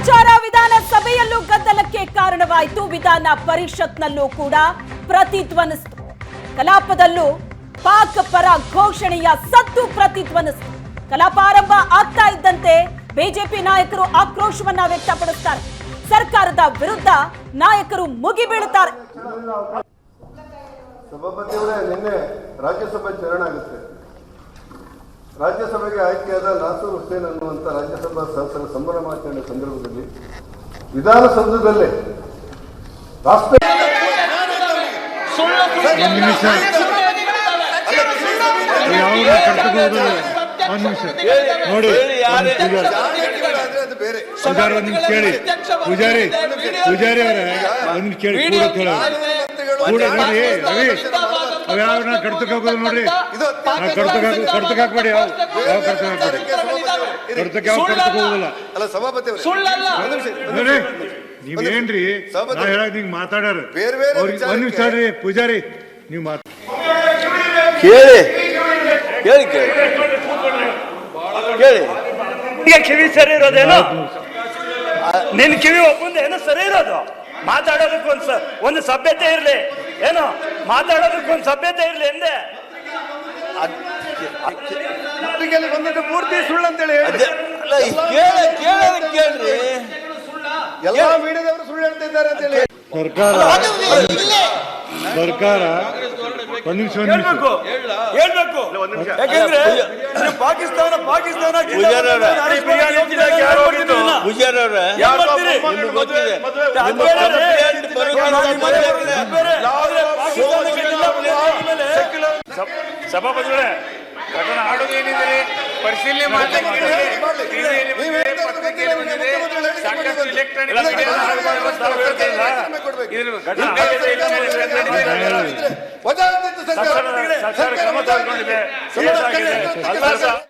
ವಿಚಾರ ವಿಧಾನಸಭೆಯಲ್ಲೂ ಗದ್ದಲಕ್ಕೆ ಕಾರಣವಾಯಿತು. ವಿಧಾನ ಪರಿಷತ್ನಲ್ಲೂ ಕೂಡ ಪ್ರತಿಧ್ವನಿಸಿತು. ಕಲಾಪದಲ್ಲೂ ಪಾಕ್ ಪರ ಘೋಷಣೆಯ ಸದ್ದು ಪ್ರತಿಧ್ವನಿಸಿತು. ಕಲಾಪ ಆರಂಭ ಆಗ್ತಾ ಇದ್ದಂತೆ ಬಿಜೆಪಿ ನಾಯಕರು ಆಕ್ರೋಶವನ್ನ ವ್ಯಕ್ತಪಡಿಸುತ್ತಾರೆ ಸರ್ಕಾರದ ವಿರುದ್ಧ ನಾಯಕರು ಮುಗಿಬೀಳುತ್ತಾರೆ. ಸಭಾಪತಿಯವರೇ, ನಿನ್ನೆ ರಾಜ್ಯಸಭೆ ಚರಣ ಆಗುತ್ತೆ. ರಾಜ್ಯಸಭೆಗೆ ಆಯ್ಕೆಯಾದ ನಾಸೂರ್ ಹುಸೇನ್ ಅನ್ನುವಂಥ ರಾಜ್ಯಸಭಾ ಸದಸ್ಯರ ಸಂಭ್ರಮಾಚರಣೆ ಸಂದರ್ಭದಲ್ಲಿ ವಿಧಾನಸೌಧದಲ್ಲೇ ರಾಷ್ಟ್ರ ಒಂದು ನಿಮಿಷ. ಯಾವಾಗ ಕರ್ತಕೋದು ಒಂದು ನಿಮಿಷ. ನೋಡಿ ಒಂದು ಪೂಜಾರಿ ಪೂಜಾರಿ ಒಂದು ನಿಮಿಷ ಕೇಳಿ. ಪೂಜಾರಿ ಪೂಜಾರಿ ಅವರೇ ಒಂದು ಕೇಳಿ. ಕೂಡ ಕೇಳ ಕೂಡ ನೋಡಿ ರವಿ. ಅವ್ ಯಾವ ನಾ ಕಡ್ತಕ್ ಹೋಗೋದು ನೋಡ್ರಿ ಕಡ್ತಕ್ಕೆ ಕಡ್ತಕ್ಕೆ ಹಾಕಿ ಕಡ್ತಕ್ ಹಾಕ್ಬೇಡಿ ಯಾವ ಯಾವ ಕಡ್ತಕ್ ಹಾಕ್ಬೇಡಿ. ಕಡ್ತಕ್ ಯಾವ ಕಡ್ತಕ್ ಹೋಗುದಿಲ್ಲ. ಅಲ್ಲ ಸಭಾಪತಿ ನೋಡ್ರಿ ನೀವೇನ್ರಿ? ನಾ ಹೇಳಕ್ ನಿಂಗೆ ಮಾತಾಡ್ಯಾರ ಬೇರೆ ಬೇರೆ ಒಂದ್ ನಿಮಿಷ ಹೇಳ್ರಿ ಪೂಜಾರಿ ನೀವು ಮಾತು ಕೇಳಿ. ಕೇಳಿ ಕೇಳಿ. ಕೇಳಿ. ಕಿವಿ ಸರಿ ಇರೋದೇನು? ನಿನ್ ಕಿವಿ ಒಬ್ಬಂದೇನು ಸರಿ ಇರೋದು? ಮಾತಾಡೋದಕ್ಕೆ ಒಂದು ಸ- ಒಂದು ಸಭ್ಯತೆ ಇರ್ಲಿ. ಏನು ಮಾತಾಡೋದಕ್ಕೆ ಒಂದು ಸಭ್ಯತೆ ಇರಲಿ ಎಂದೆ? ಬಂದದ್ದು ಪೂರ್ತಿ ಸುಳ್ಳು ಅಂತೇಳಿ ಹೇಳಿ. ಕೇಳ್ರಿ. ಎಲ್ಲಾ ಮೀಡಿಯಾದವರು ಸುಳ್ಳು ಹೇಳ್ತಾ ಇದ್ದಾರೆ ಅಂತೇಳಿ. ಸರ್ಕಾರ ಸರ್ಕಾರ ಒಂದ್ ನಿಮಿಷ ಒಂದ್ ನಿಮಿಷ. ಹೇಳ್ಬೇಕು. ಯಾಕಂದ್ರೆ ಇದು ಪಾಕಿಸ್ತಾನ ಪಾಕಿಸ್ತಾನ ಗುಜರಾತ್ ಗುಜರಾತ್ ಯಾರು? ನಿಮ್ಗೆ ಗೊತ್ತಿದೆ ಅದು ನಿಮ್ಮ ಆಡೋದು ಏನಿದೆ ಸಭಾಪತಿಗಳೇ ಪರಿಶೀಲನೆ ಹೇಳಿಕೆ ಸಾಕಷ್ಟು ಸರ್ಕಾರ. ಕೊಡ್ಬೇಕು.